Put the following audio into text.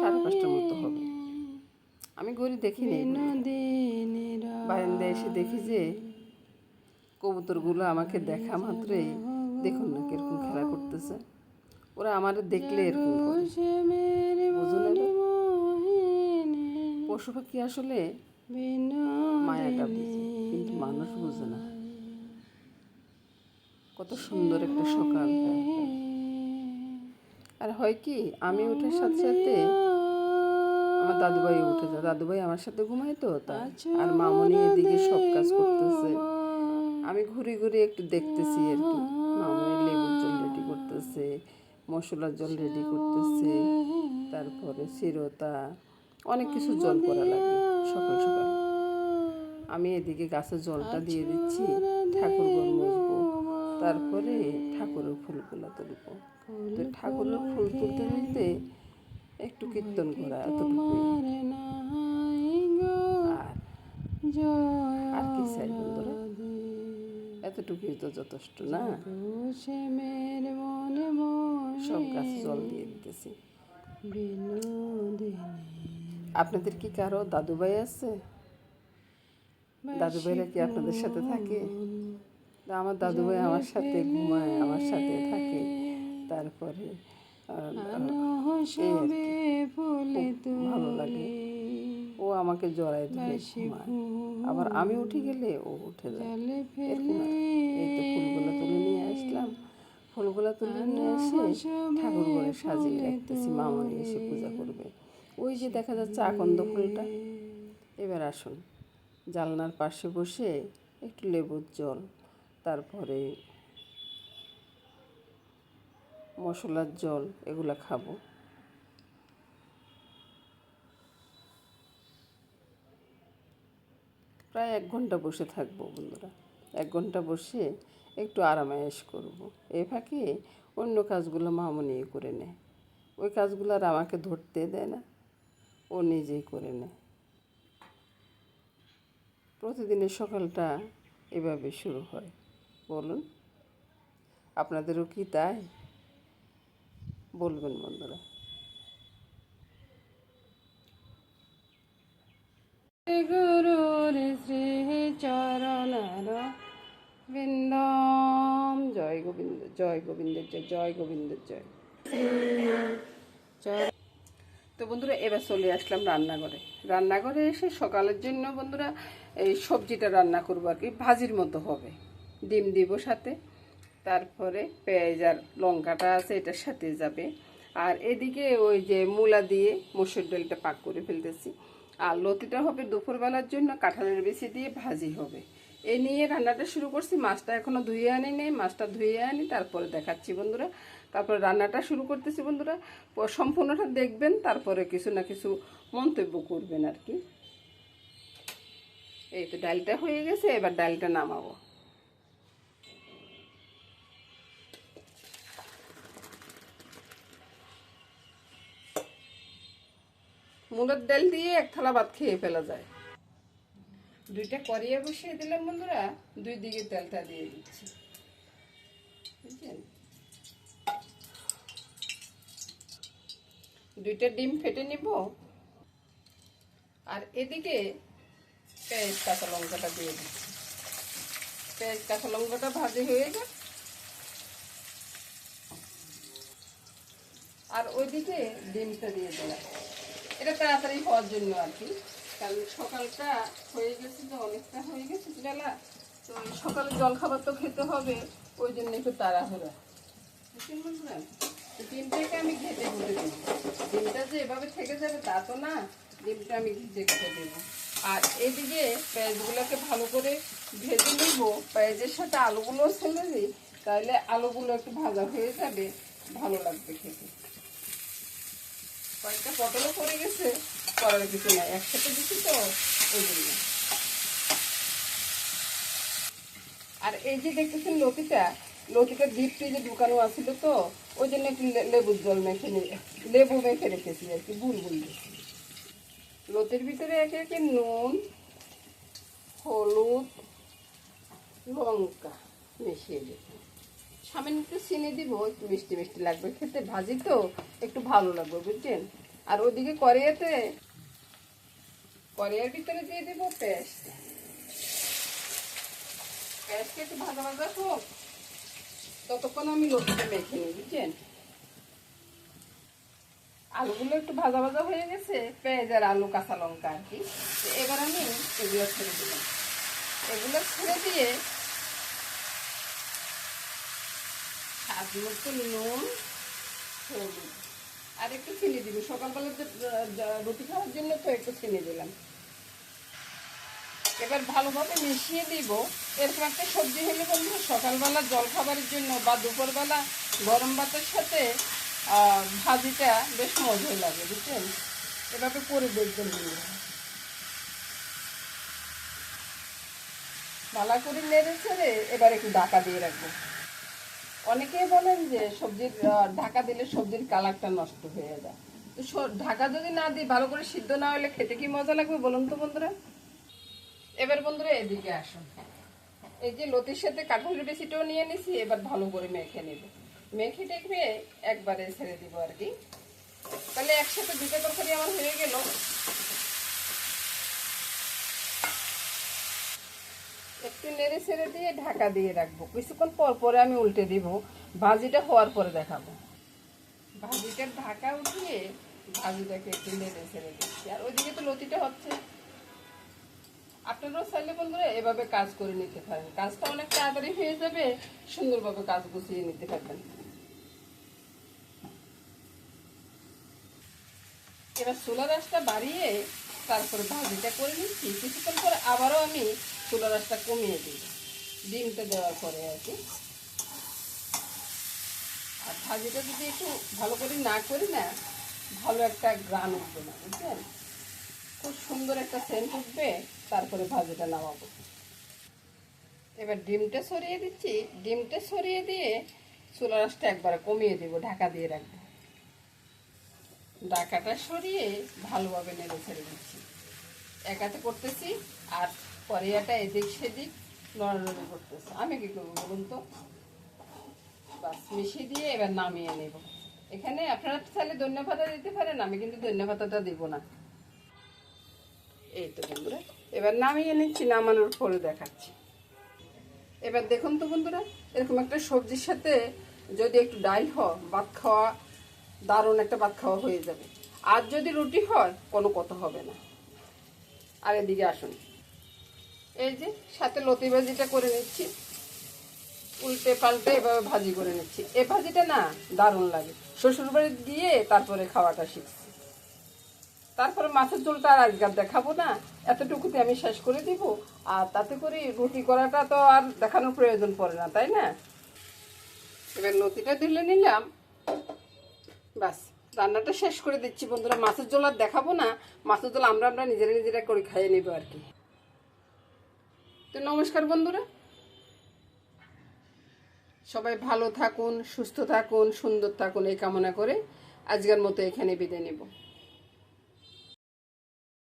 সাড়ে পাঁচটার মতো হবে। আমি গড়ি দেখিনি বারান্দায় এসে দেখি যে কবুতরগুলো আমাকে দেখা মাত্রই দেখুন না কীরকম খেলা করতেছে। ওরা আমার দেখলে এরকম? পশু পাখি আসলে মায়াটা বুঝে। কিন্তু মানুষ বুঝে না। কত সুন্দর একটা সকাল। আর হয় কি আমি ওঠার সাথে সাথে আমার দাদুভাই উঠে যায়। দাদুভাই আমার সাথে ঘুমায় তো তাই আর মামনি এদিকে সব কাজ করতেছে। আমি ঘুরে ঘুরে একটু দেখতেছি আর কি। মামনি লেবুর জল রেডি করতেছে মশলার জল রেডি করতেছে তারপরে চিরতা অনেক কিছু জল করা লাগে সকাল সকাল। আমি এদিকে গাছের জলটা দিয়ে দিচ্ছি ঠাকুর মুছবো তারপরে ঠাকুরের ফুলগুলো তুলবো। তো ঠাকুরের ফুল তুলতে তুলতে একটু কীর্তন করা এতটুকুই। আর কি চাই বন্ধুরা? এতটুকুই তো যথেষ্ট না? সব গাছ জল দিয়ে দিতেছি। আপনাদের কি কারও দাদু ভাই আছে? দাদু ভাইরা কি আপনাদের সাথে থাকে? আমার দাদু ভাই আমার সাথে ঘুমায় আমার সাথে থাকে। তারপরে ভালো লাগে। ও আমাকে জড়ায় ধরে ঘুমায়। আবার আমি উঠে গেলে ও উঠে যায়। এরকম এই তো ফুলগুলো তুলে নিয়ে আসলাম। ফুলগুলো তুলে নিয়ে এসে ঠাকুর ঘরে সাজিয়ে রাখতেছি। মামনি এসে পূজা করবে। ওই যে দেখা যাচ্ছে আকন্দ ফুলটা। এবার আসুন। জানলার পাশে বসে একটু লেবুর জল তারপরে মশলার জল এগুলো খাব। প্রায় এক ঘণ্টা বসে থাকব বন্ধুরা। এক ঘণ্টা বসে একটু আরামায়েশ করব। এ ফাঁকে অন্য কাজগুলো মামনি করে নেয়। ওই কাজগুলো আর আমাকে ধরতে দেয় না, ও নিজেই করে নেয়। প্রতিদিনের সকালটা এভাবে শুরু হয়। বলুন। আপনাদেরও কি তাই? বলবেন বন্ধুরা। গুরুর শ্রী চরণার বৃন্দম। জয় গোবিন্দ, জয় গোবিন্দের জয় জয়। গোবিন্দের জয় তো বন্ধুরা, এবার চলে আসলাম রান্নাঘরে। রান্নাঘরে এসে সকালের জন্য বন্ধুরা, এই সবজিটা রান্না করব আর কি, ভাজির মতো হবে। ডিম দিব সাথে। তারপরে পেঁয়াজ আর লঙ্কাটা আছে, এটার সাথে যাবে। আর এদিকে ওই যে মূলা দিয়ে মসুর ডালটা পাক করে ফেলতেছি। আর লতিটা হবে দুপুরবেলার জন্য, কাঁঠালের বেশি দিয়ে ভাজি হবে। এ নিয়ে রান্নাটা শুরু করছি। মাছটা এখনও ধুয়ে আনি নেই, মাছটা ধুয়ে আনি, তারপরে দেখাচ্ছি বন্ধুরা। তারপরে রান্নাটা শুরু করতেছি বন্ধুরা। সম্পূর্ণটা দেখবেন, তারপরে কিছু না কিছু মন্তব্য করবেন আর কি। এই তো ডালটা হয়ে গেছে, এবার ডালটা নামাবো। মুগের ডাল দিয়ে এক থালা ভাত খেয়ে ফেলা যায়। দুইটা করিয়ে বসিয়ে দিলাম বন্ধুরা, দুই দিকে তেলটা দিয়ে দিচ্ছি। দুইটা ডিম ফেটে নিব। আর এদিকে পেঁয়াজ, কাঁচা লঙ্কাটা দিয়ে দিচ্ছি। পেঁয়াজ, কাঁচা লঙ্কাটা ভাজি হয়ে যাক আর ওইদিকে ডিমটা দিয়ে দিলাম। এটা তাড়াতাড়ি হওয়ার জন্য আর কি। কারণ সকালটা হয়ে গেছে তো, অনেকটা হয়ে গেছে বেলা তো সকালে জল খাবার তো খেতে হবে, ওই জন্য একটু তাড়াহুড়া। বন্ধুরা ডিমটাকে আমি ঘেটে ঘুরে দেবো। ডিমটা যে এভাবে থেকে যাবে তা তো না, ডিমটা আমি ঘেটে ঘুরে দেবো। আর এদিকে পেঁয়াজগুলোকে ভালো করে ভেজে নিব। পেঁয়াজের সাথে আলুগুলোও ছেলে দিই, তাহলে আলুগুলো একটু ভাজা হয়ে যাবে, ভালো লাগবে খেতে। কয়েকটা পটলও পড়ে গেছে করার কিছু নাই, একসাথে দিচ্ছি তো, ওই জন্য। আর এই যে দেখতেছেন লতিটা লতিটা ডিপ ফ্রিজে ঢুকানো আছিল তো, ওই জন্য একটু লেবুর জল মেখে লেবু মেখে রেখেছি আর কি বুলবুল দিয়ে লতির ভিতরে একে একে নুন, হলুদ, লঙ্কা মিশিয়ে দিচ্ছি সামান্য একটু চিনি দিব, একটু মিষ্টি মিষ্টি লাগবে। খেতে ভাজি তো, একটু ভালো লাগবে, বুঝছেন? আর ওদিকে করিয়াতে করিয়ার ভিতরে দিয়ে দিব পেস্ট। পেস্টটা একটু ভাজা ভাজা হোক, ততক্ষণ আমি লতিটা মেখে নিই, বুঝছেন? আলুগুলো একটু ভাজা ভাজা হয়ে গেছে পেঁয়াজ আর আলু, কাঁচা লঙ্কা আর কি। এবার আমি এগুলো ছেড়ে দিলাম। এগুলো ছেড়ে দিয়ে স্বাদ নুন, হলুদ। আর একটু চিনি দিব সকালবেলা রুটি খাওয়ার জন্য তো একটু চিনি দিলাম। এবার ভালোভাবে মিশিয়ে দিব। এরকম একটা সবজি হলে বন্ধু, সকালবেলা জল খাবারের জন্য বা দুপুরবেলা গরম ভাতের সাথে ভাজিটা বেশ মজা লাগে, বুঝছেন? এভাবে করে দেখবেন। ভালো করে নেড়ে ছেড়ে এবার একটু ঢাকা দিয়ে রাখব। অনেকেই বলেন যে সবজির ঢাকা দিলে সবজির কালারটা নষ্ট হয়ে যায়। তো ঢাকা যদি না দিই, ভালো করে সিদ্ধ না হলে খেতে কি মজা লাগবে বলুন তো বন্ধুরা? এবার বন্ধুরা এদিকে আসুন। এই যে লতির সাথে কাঁঠালের বেশিটাও নিয়ে নিছি, এবার ভালো করে মেখে নেব। মেখে টেখে একবারে ছেড়ে দিব আর কি। তাহলে একসাথে দুটো তরকারি আমার হয়ে গেল। নেড়ে ছেড়ে দিয়ে ঢাকা দিয়ে রাখব। কিছুক্ষণ পর পরে আমি উল্টে দিব। ভাজিটা হওয়ার পরে দেখাবো। ভাজিটার ঢাকা উঠিয়ে ভাজিটাকে একটু নেড়ে ছেড়ে দিচ্ছি। আর ওইদিকে তো লতিটা হচ্ছে। আপনারাও চাইলে বন্ধুরা এভাবে কাজ করে নিতে পারেন। কাজটা অনেক তাড়াতাড়ি হয়ে যাবে, সুন্দরভাবে কাজ গুছিয়ে নিতে পারবেন। এবার চুলা রাসটা বাড়িয়ে তারপরে ভাজিটা করে নিচ্ছি। কিছুক্ষণ পরে আবারও আমি চুলা রাসটা কমিয়ে দিই। ডিমটা দেওয়ার পরে আর কি। আর ভাজিটা যদি একটু ভালো করে না করি না, ভালো একটা গ্রান উঠবে না বুঝলেন খুব সুন্দর একটা সেন্ট উঠবে, তারপরে ভাজিটা নামাবো। এবার ডিমটা সরিয়ে দিচ্ছি। ডিমটা সরিয়ে দিয়ে চুলা রাসটা একবারে কমিয়ে দেবো, ঢাকা দিয়ে রাখব। ঢাকাটা সরিয়ে ভালোভাবে নেড়ে ছেড়ে দিচ্ছি। একাতে করতেছি আর পরিয়াটা এদিক সেদিক নড়ানড়ি করতেছে। আমি কি করব বলুন তো? বাস, মিশিয়ে দিয়ে এবার নামিয়ে নেব। এখানে আপনারা চাইলে ধন্যবাদা দিতে পারেন, আমি কিন্তু ধন্যবাদাটা দিব না। এই তো বন্ধুরা, এবার নামিয়ে নিচ্ছি, নামানোর পরে দেখাচ্ছি। এবার দেখুন তো বন্ধুরা, এরকম একটা সবজির সাথে যদি একটু ডাল হয়, ভাত খাওয়া, দারুণ একটা ভাত খাওয়া হয়ে যাবে। আর যদি রুটি হয়, কোনো কথা হবে না। আর এদিকে আসুন। এই যে সাথে লতি ভাজিটা করে নিচ্ছি। উল্টে পাল্টে এভাবে ভাজি করে নিচ্ছি। এ ভাজিটা না দারুণ লাগে। শ্বশুরবাড়ি গিয়ে তারপরে খাওয়াটা শিখছি। তারপরে মাছের ঝোলটা আর আজকাল দেখাবো না। এতটুকুতে আমি শেষ করে দিব। আর তাতে করে রুটি করাটা তো আর দেখানোর প্রয়োজন পড়ে না, তাই না? এবার লতিটা দিলে নিলাম। বাস, রান্নাটা শেষ করে দিচ্ছি বন্ধুরা। মাছের ঝোল আর দেখাবো না। মাছের ঝোল আমরা আমরা নিজেরা নিজেরা করে খাইয়ে নেব আর কি। তো নমস্কার বন্ধুরা। সবাই ভালো থাকুন, সুস্থ থাকুন, সুন্দর থাকুন, এই কামনা করে আজকের মতো এখানে বিদায় নেব।